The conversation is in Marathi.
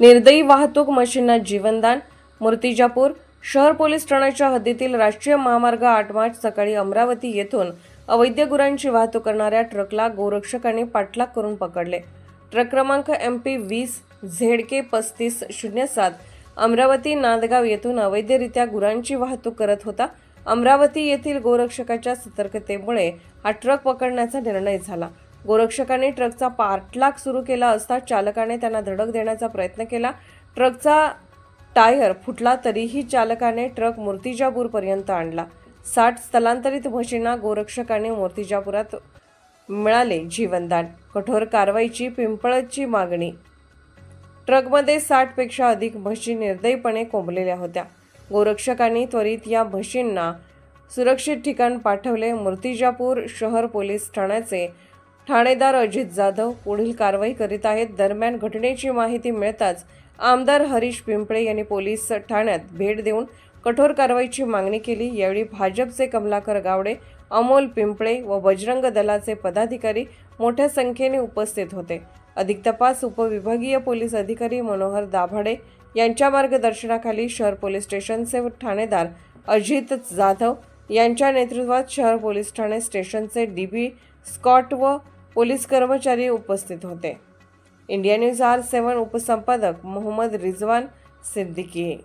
निर्दयी वाहतूक मशीनना जीवनदान मूर्तिजापूर शहर पोलीस ठाण्याच्या हद्दीतील राष्ट्रीय महामार्ग आठ मार्च सकाळी अमरावती येथून अवैध गुरांची वाहतूक करणाऱ्या ट्रकला गोरक्षकांनी पाठलाग करून पकडले. ट्रक क्रमांक एम पी वीस झेड के पस्तीस शून्य सात अमरावती नांदगाव येथून अवैधरित्या गुरांची वाहतूक करत होता. अमरावती येथील गोरक्षकाच्या सतर्कतेमुळे हा ट्रक पकडण्याचा निर्णय झाला. गोरक्षकाने ट्रकचा पाठलाग सुरू केला असता चालकाने त्यांना धडक देण्याचा प्रयत्न केला. ट्रकचा टायर फुटला तरीही चालकाने ट्रक मूर्तिजापूरपर्यंत आणला. साठ स्थलांतरित म्हशींना गोरक्षकाने मूर्तिजापुरात मिळाले जीवनदान. कठोर कारवाईची पिंपळची मागणी. ट्रकमध्ये साठपेक्षा अधिक म्हशी निर्दयीपणे कोंबलेल्या होत्या. गोरक्षकांनी त्वरित या म्हशींना सुरक्षित ठिकाण पाठवले. मूर्तिजापूर शहर पोलीस ठाण्याचे ठाणेदार अजित जाधव पुढील कारवाई करीत आहेत. दरम्यान घटनेची माहिती मिळताच आमदार हरीश पिंपळे यांनी पोलीस ठाण्यात भेट देऊन कठोर कारवाईची मागणी केली. यावेळी भाजपचे कमलाकर गावडे अमोल पिंपळे व बजरंग दलाचे पदाधिकारी मोठ्या संख्येने उपस्थित होते. अधिक तपास उपविभागीय पोलीस अधिकारी मनोहर दाभाडे यांच्या मार्गदर्शनाखाली शहर पोलीस स्टेशनचे ठाणेदार अजित जाधव यांच्या नेतृत्वात शहर पोलीस ठाणे स्टेशनचे डी बी स्कॉट व पोलीस कर्मचारी उपस्थित होते. इंडिया न्यूज आर सेवन उपसंपादक मोहम्मद रिजवान सिद्दीकी.